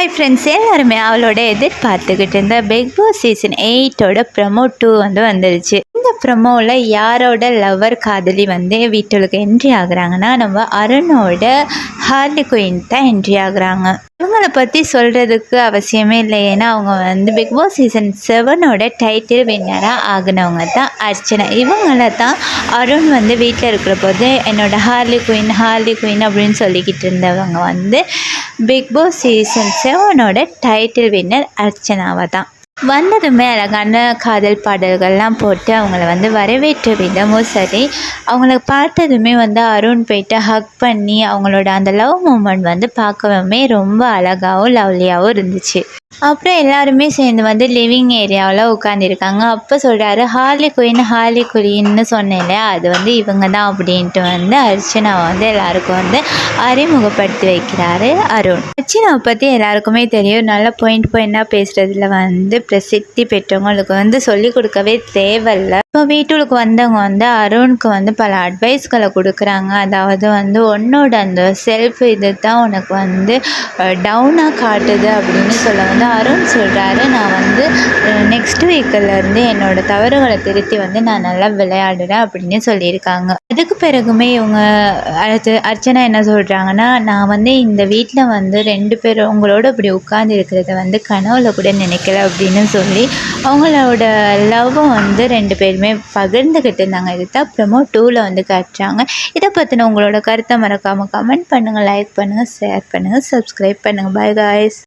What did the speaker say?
Hi friends எல்லாருமே அவளோட எதிர்பார்த்துக்கிட்டு இருந்த பிக் பாஸ் சீசன் எயிட்டோட ப்ரமோ டூ வந்து வந்துருச்சு. இந்த ப்ரமோவில் யாரோட லவர் காதலி வந்து வீட்டுக்கு என்ட்ரி ஆகுறாங்கன்னா நம்ம அருணோட ஹார்லி குயின் தான் என்ட்ரி ஆகுறாங்க. இவங்களை பற்றி சொல்கிறதுக்கு அவசியமே இல்லை. ஏன்னா அவங்க வந்து பிக் பாஸ் சீசன் செவனோட டைட்டில் வின்னராக ஆகினவங்க தான் அர்ச்சனா. இவங்கள தான் அருண் வந்து வீட்டில் இருக்கிற போது என்னோட ஹார்லி குயின் ஹார்லி குயின் அப்படின்னு சொல்லிக்கிட்டு இருந்தவங்க வந்து பிக் பாஸ் சீசன் செவனோட டைட்டில் வின்னர் அர்ச்சனாவை தான். வந்ததுமே அழகான காதல் பாடல்கள்லாம் போட்டு அவங்கள வந்து வரவேற்ற விதமும் சரி அவங்கள பார்த்ததுமே வந்து அருண் போயிட்டு ஹக் பண்ணி அவங்களோட அந்த லவ் மூமெண்ட் வந்து பார்க்கவுமே ரொம்ப அழகாகவும் லவ்லியாகவும் இருந்துச்சு. அப்புறம் எல்லாருமே சேர்ந்து வந்து லிவிங் ஏரியாவில் உட்காந்துருக்காங்க அப்போ சொல்கிறாரு ஹார்லி குயின் ஹார்லி குயின்னு சொன்னேன் இல்லையா அது வந்து இவங்க தான் அப்படின்ட்டு வந்து அர்ச்சனா வந்து எல்லாருக்கும் வந்து அறிமுகப்படுத்தி வைக்கிறாரு அருண். அர்ச்சனாவை பற்றி எல்லாருக்குமே தெரியும். நல்ல பாயிண்ட் பாயிண்டாக பேசுகிறதுல வந்து பிரசித்தி பெற்றவங்களுக்கு வந்து சொல்லி கொடுக்கவே தேவையில்ல. இப்போ வீட்டுக்கு வந்தவங்க வந்து அருணுக்கு வந்து பல அட்வைஸ்களை கொடுக்குறாங்க. அதாவது வந்து உன்னோட அந்த செல்ஃப் இது தான் உனக்கு வந்து டவுனாக காட்டுது அப்படின்னு சொல்ல வந்து அருண் சொல்கிறாரு நான் வந்து நெக்ஸ்ட் வீக்கிலேருந்து என்னோடய தவறுகளை திருத்தி வந்து நான் நல்லா விளையாடுறேன் அப்படின்னு சொல்லியிருக்காங்க. அதுக்கு பிறகுமே இவங்க அடுத்து அர்ச்சனா என்ன சொல்கிறாங்கன்னா நான் வந்து இந்த வீட்டில் வந்து ரெண்டு பேரும் உங்களோட இப்படி உட்கார்ந்து இருக்கிறத வந்து கனவுல கூட நினைக்கல அப்படின்னு சொல்லி அவங்களோட லவ்வும் வந்து ரெண்டு பேருமே பகிர்ந்துக்கிட்டு இருந்தாங்க. இது தான் ப்ரமோ டூவில் வந்து காட்டுறாங்க. இதை பற்றின உங்களோட கருத்தை மறக்காமல் கமெண்ட் பண்ணுங்கள் லைக் பண்ணுங்கள் ஷேர் பண்ணுங்கள் சப்ஸ்கிரைப் பண்ணுங்கள் பாய் காய்ஸ்